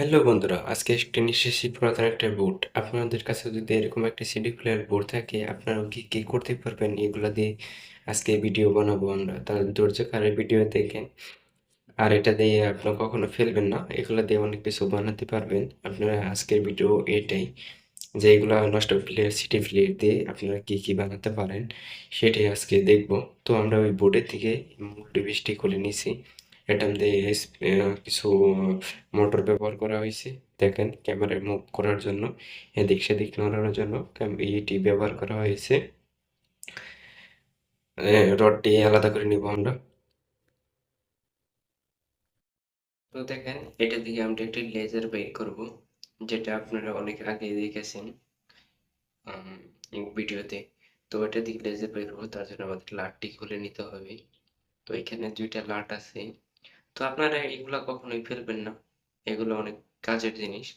Hello বন্ধুরা, আজকে একটা এসেছি পুরাতন একটা বোর্ড আপনাদের কাছে যদি এরকম একটা সিডি প্লেয়ার বোর্ড থাকে আপনারা কি, কী করতে পারবেন? এগুলো দিয়ে আজকে ভিডিও বানাবো আমরা। তাহলে ধৈর্য কারে ভিডিও দেখেন। আর এটা দিয়ে আপনারা কখনো ফেলবেন না। এগুলো দিয়ে অনেক কিছু বানাতে পারবেন। আপনারা আজকের ভিডিও এটাই। যে এগুলো নষ্ট প্লেয়ার সিটি প্লেয়ার দিয়ে আপনারা কি কি বানাতে পারেন, সেটাই আজকে দেখব। তো আমরা ওই বোর্ডের থেকে মূল খুলে নিছি। এটা দিয়ে কিছু মোটর ব্যবহার করা হয়েছে। দেখেন ক্যামেরায় মুভ করার জন্য, এদিক সেদিক নড়ানোর জন্য এইটি ব্যবহার করা হয়েছে। রডটি আলাদা করে নিব আমরা। তো দেখেন, এটা থেকে আমরা একটি লেজার বের করব, যেটা আপনারা অনেক আগে দেখেছেন ভিডিওতে। তো এটা দিকে লেজার বের করব, তার জন্য আমাদের লাটটি খুলে নিতে হবে। তো এখানে দুইটা লাট আছে। তো আপনারা এগুলা কখনোই ফেলবেন না। এগুলো অনেক কাজের জিনিস।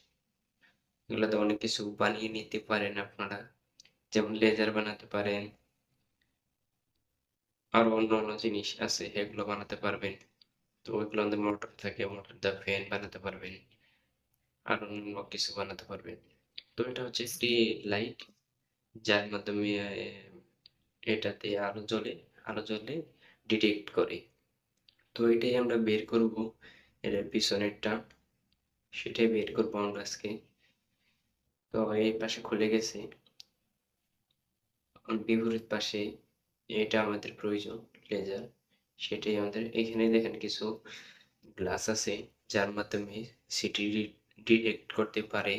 এগুলোতে অনেক কিছু বানিয়ে নিতে পারেন আপনারা। যেমন লেজার বানাতে পারেন। আরও অন্য অন্য জিনিস আছে, এগুলো বানাতে পারবেন। তো ওইগুলো আমাদের মোটর থাকে, মোটর দা ফ্যান বানাতে পারবেন। আর অন্য কিছু বানাতে পারবেন। তো এটা হচ্ছে একটি লাইট যার মাধ্যমে এটাতে আলো জ্বলে আলো জ্বলে ডিটেক্ট করে। তো এটাই আমরা বের করব, এটার পিছনেরটা। সেটাই বের করব আমরা আজকে। তো এই পাশে খুলে গেছে। বিপরীত পাশে এটা আমাদের প্রয়োজন লেজার সেটাই আমাদের, এখানে দেখেন কিছু গ্লাস আছে, যার মাধ্যমে সিটি ডিটেক্ট করতে পারে।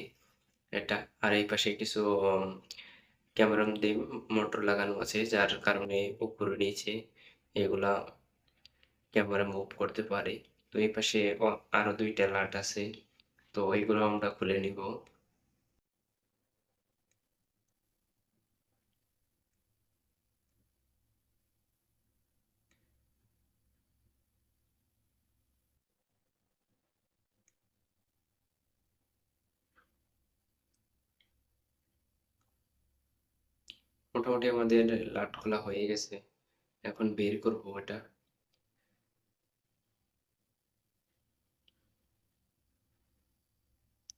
এটা, আর এই পাশে কিছু ক্যামেরা মধ্যে মোটর লাগানো আছে, যার কারণে উপরে নিচে এগুলা ক্যামেরা মুভ করতে পারে। তো এই পাশে আরও দুইটা লাট আছে। তো এইগুলো আমরা খুলে নিব। মোটামুটি আমাদের লাট খোলা হয়ে গেছে। এখন বের করব এটা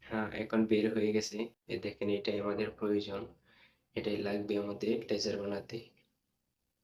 হ্যাঁ এখন বের হয়ে গেছে। এ দেখেন, এটাই আমাদের প্রয়োজন। এটাই লাগবে আমাদের লেজার বানাতে